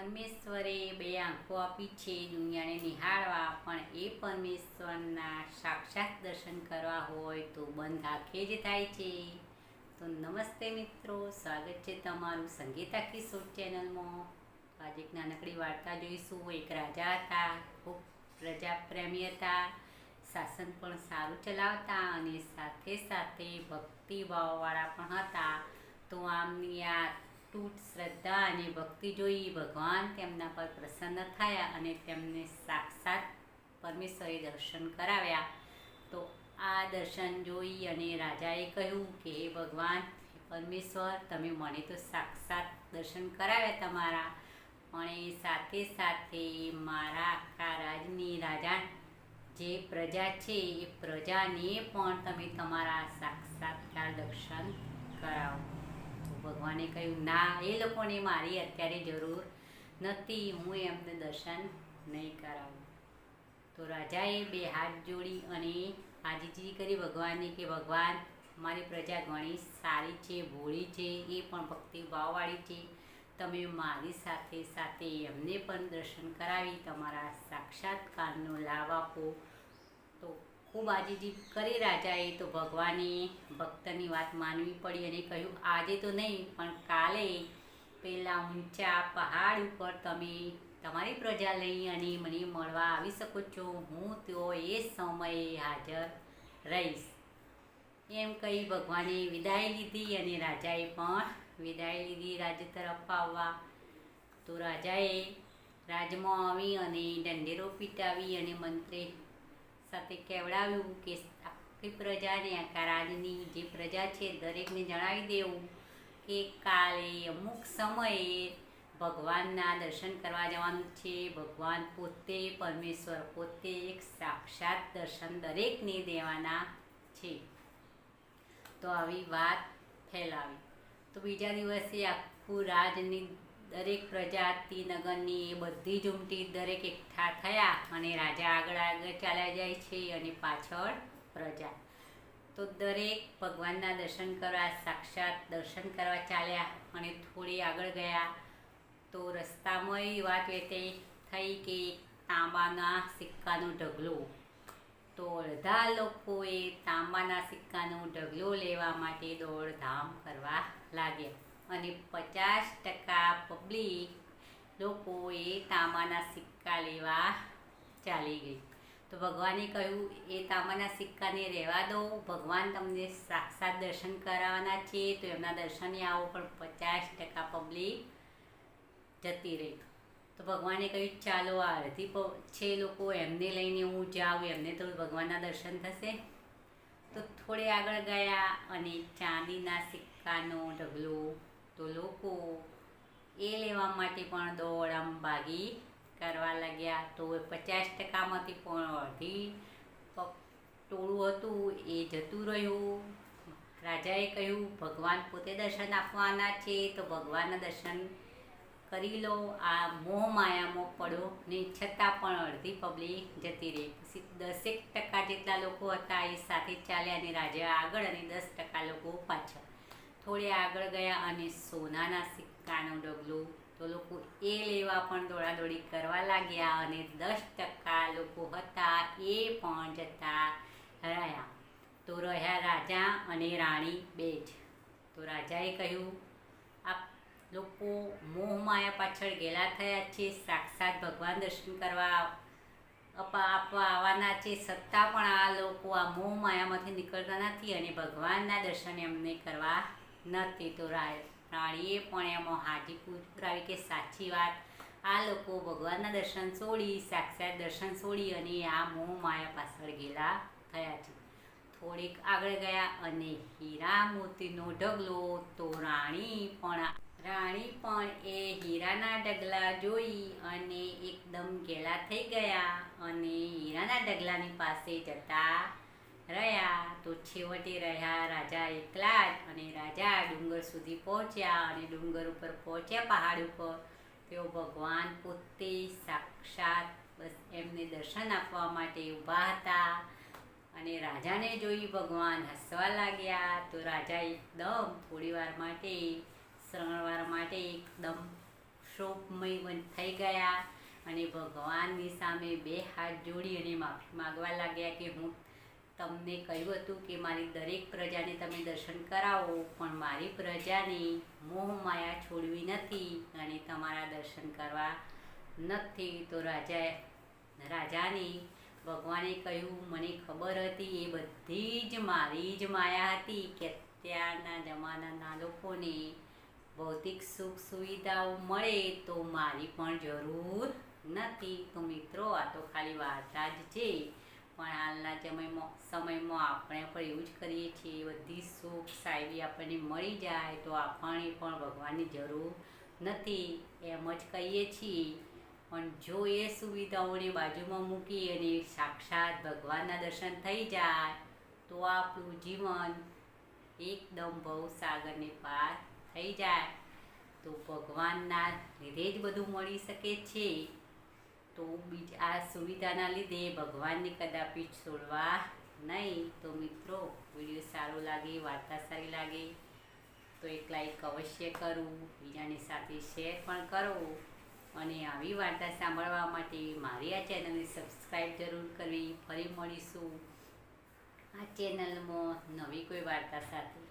પરમેશ્વરે બે આંખો આપી છે, દુનિયાને નિહાળવા, પણ એ પરમેશ્વરના સાક્ષાત દર્શન કરવા હોય તો બંધ આંખે જ થાય છે. તો નમસ્તે મિત્રો, સ્વાગત છે તમારું સંગીતા કિશોર ચેનલમાં. આજે એક નાનકડી વાર્તા જોઈશું. એક રાજા હતા, ખૂબ પ્રજાપ્રેમી હતા. શાસન પણ સારું ચલાવતા અને સાથે સાથે ભક્તિભાવવાળા પણ હતા. તો આમની આ તૂટ શ્રદ્ધા અને ભક્તિ જોઈ ભગવાન તેમના પર પ્રસન્ન થયા અને તેમને સાક્ષાત પરમેશ્વરે દર્શન કરાવ્યા. તો આ દર્શન જોઈ અને રાજાએ કહ્યું કે, હે ભગવાન પરમેશ્વર, તમે મને તો સાક્ષાત દર્શન કરાવ્યા તમારા. પણ એ સાથે સાથે મારા આખા રાજની રાજા જે પ્રજા છે, એ પ્રજાને પણ તમે તમારા સાક્ષાત્કાર દર્શન કરાવો. ભગવાને કહ્યું, ના, એ લોકોને મારી અત્યારે જરૂર નથી, હું એમને દર્શન નહીં કરાવું. તો રાજાએ બે હાથ જોડી અને આજીજી કરી ભગવાનને કે, ભગવાન, મારી પ્રજા ઘણી સારી છે, ભોળી છે, એ પણ ભક્તિભાવવાળી છે. તમે મારી સાથે સાથે એમને પણ દર્શન કરાવી, તમારા સાક્ષાત્કારનો લાભ આપો. ખૂબ આજીજી કરી રાજાએ તો ભગવાને ભક્તની વાત માનવી પડી અને કહ્યું, આજે તો નહીં, પણ કાલે પેલા ઊંચા પહાડ ઉપર તમે તમારી પ્રજા લઈ અને મને મળવા આવી શકો છો. હું તો એ સમયે હાજર રહીશ. એમ કહી ભગવાને વિદાય લીધી અને રાજાએ પણ વિદાય લીધી રાજ્ય તરફ આવવા. તો રાજાએ રાજમાં આવી અને દંડેરો પીટાવી અને મંત્રી સાથે કહેવડાવ્યું કે આખી પ્રજાને આખા રાજની જે પ્રજા છે, દરેકને જણાવી દેવું કે કાલે અમુક સમયે ભગવાનના દર્શન કરવા જવાનું છે. ભગવાન પોતે પરમેશ્વર પોતે એક સાક્ષાત દર્શન દરેકને દેવાના છે. તો આવી વાત ફેલાવી. તો બીજા દિવસે આખું રાજની દરેક પ્રજાતિ, નગરની એ બધી જ ઉમટી દરેક એકઠા થયા અને રાજા આગળ આગળ ચાલ્યા જાય છે અને પાછળ પ્રજા. તો દરેક ભગવાનના દર્શન કરવા, સાક્ષાત દર્શન કરવા ચાલ્યા અને થોડી આગળ ગયા. તો રસ્તામાં એ વાત વેતે થઈ કે તાંબાના સિક્કાનો ઢગલો. તો અડધા લોકોએ તાંબાના સિક્કાનો ઢગલો લેવા માટે દોડધામ કરવા લાગ્યા. અને પચાસ ટકા પબ્લિક લોકોએ તાંબાના સિક્કા લેવા ચાલી ગઈ. તો ભગવાને કહ્યું, એ તાંબાના સિક્કાને રહેવા દો. ભગવાન તમને સાક્ષાત દર્શન કરાવવાના છે, તો એમના દર્શને આવો. પણ પચાસ ટકા પબ્લિક જતી રહી. તો ભગવાને કહ્યું, ચાલો, આ અડધી છે લોકો, એમને લઈને હું જાઉં. એમને તો ભગવાનના દર્શન થશે. તો થોડે આગળ ગયા અને ચાંદીના સિક્કાનો ઢગલો તો લોકો એ લેવા માટે પણ દોડ આમ ભાગી કરવા લાગ્યા. તો પચાસ ટકામાંથી પણ અડધી ટોળું હતું, એ જતું રહ્યું. રાજાએ કહ્યું, ભગવાન પોતે દર્શન આપવાના છે, તો ભગવાનના દર્શન કરી લો. આ મોહ માયામાં પડો ને છતાં પણ અડધી પબ્લિક જતી રહી. પછી દસેક ટકા જેટલા લોકો હતા એ સાથે ચાલ્યા અને રાજા આગળ અને દસ ટકા લોકો પાછળ થોડે આગળ ગયા અને સોનાના સિક્કાનો ડગલું તો લોકો એ લેવા પણ દોડાદોડી કરવા લાગ્યા અને દસ ટકા લોકો હતા એ પણ જતા રહ્યા. તો રહ્યા રાજા અને રાણી બે જ. તો રાજાએ કહ્યું, આ લોકો મોહ માયા પાછળ ગેલા થયા છે, સાક્ષાત ભગવાન દર્શન કરવા અપા, આપવા આવવાના છે, છતાં પણ આ લોકો આ મોહ માયામાંથી નીકળતા નથી અને ભગવાનના દર્શન એમને કરવા નથી તો રાણીએ પણ એમાં હાજી પુરાવી કે સાચી વાત. આ લોકો ભગવાનના દર્શન છોડી સાક્ષાત દર્શન છોડી અને આ મોહ માયા પાછળ ગયેલા થયા છે. થોડીક આગળ ગયા અને હીરા મોતીનો ઢગલો તો રાણી પણ રાણી પણ એ હીરાના ડગલા જોઈ અને એકદમ ઘેલા થઈ ગયા અને હીરાના ડગલાની પાસે જતા રહ્યા. તો છેવટે રહ્યા રાજા એકલા જ અને રાજા ડુંગર સુધી પહોંચ્યા અને ડુંગર ઉપર પહોંચ્યા પહાડ ઉપર. તેઓ ભગવાન પોતે સાક્ષાત બસ એમને દર્શન આપવા માટે ઊભા હતા અને રાજાને જોઈ ભગવાન હસવા લાગ્યા. તો રાજા એકદમ થોડી વાર માટે શ્રવણવાર માટે એકદમ ક્ષોભમય થઈ ગયા અને ભગવાનની સામે બે હાથ જોડી અને માફી માગવા લાગ્યા કે હું તમને કહ્યું હતું કે મારી દરેક પ્રજાને તમે દર્શન કરાવો, પણ મારી પ્રજાને મોહ માયા છોડવી નથી અને તમારા દર્શન કરવા નથી. તો રાજાએ, રાજાને ભગવાને કહ્યું, મને ખબર હતી એ બધી જ મારી જ માયા હતી કે અત્યારના જમાનાના લોકોને ભૌતિક સુખ સુવિધાઓ મળે તો મારી પણ જરૂર નથી. તો મિત્રો, આ તો ખાલી વાર્તા જ છે. પણ હાલના સમયમાં સમયમાં આપણે પણ એવું જ કરીએ છીએ, બધી સુખ સાહેબી આપણને મળી જાય તો આપણને પણ ભગવાનની જરૂર નથી, એમ જ કહીએ છીએ. પણ જો એ સુવિધાઓને બાજુમાં મૂકી અને સાક્ષાત ભગવાનના દર્શન થઈ જાય, તો આપણું જીવન એકદમ ભવસાગરને પાર થઈ જાય. તો ભગવાનના લીધે જ બધું મળી શકે છે. તો બીજ, આ સુવિધાના લીધે ભગવાનને કદાપી છોડવા નહીં, તો મિત્રો, વીડિયો સારો લાગે, વાર્તા સારી લાગે, તો એક લાઈક અવશ્ય કરું, બીજાની સાથે શેર પણ કરો, અને આવી વાર્તા સાંભળવા માટે મારી આ ચેનલને સબસ્ક્રાઈબ જરૂર કરવી. ફરી મળીશું. આ ચેનલમાં નવી કોઈ વાર્તા સાથે.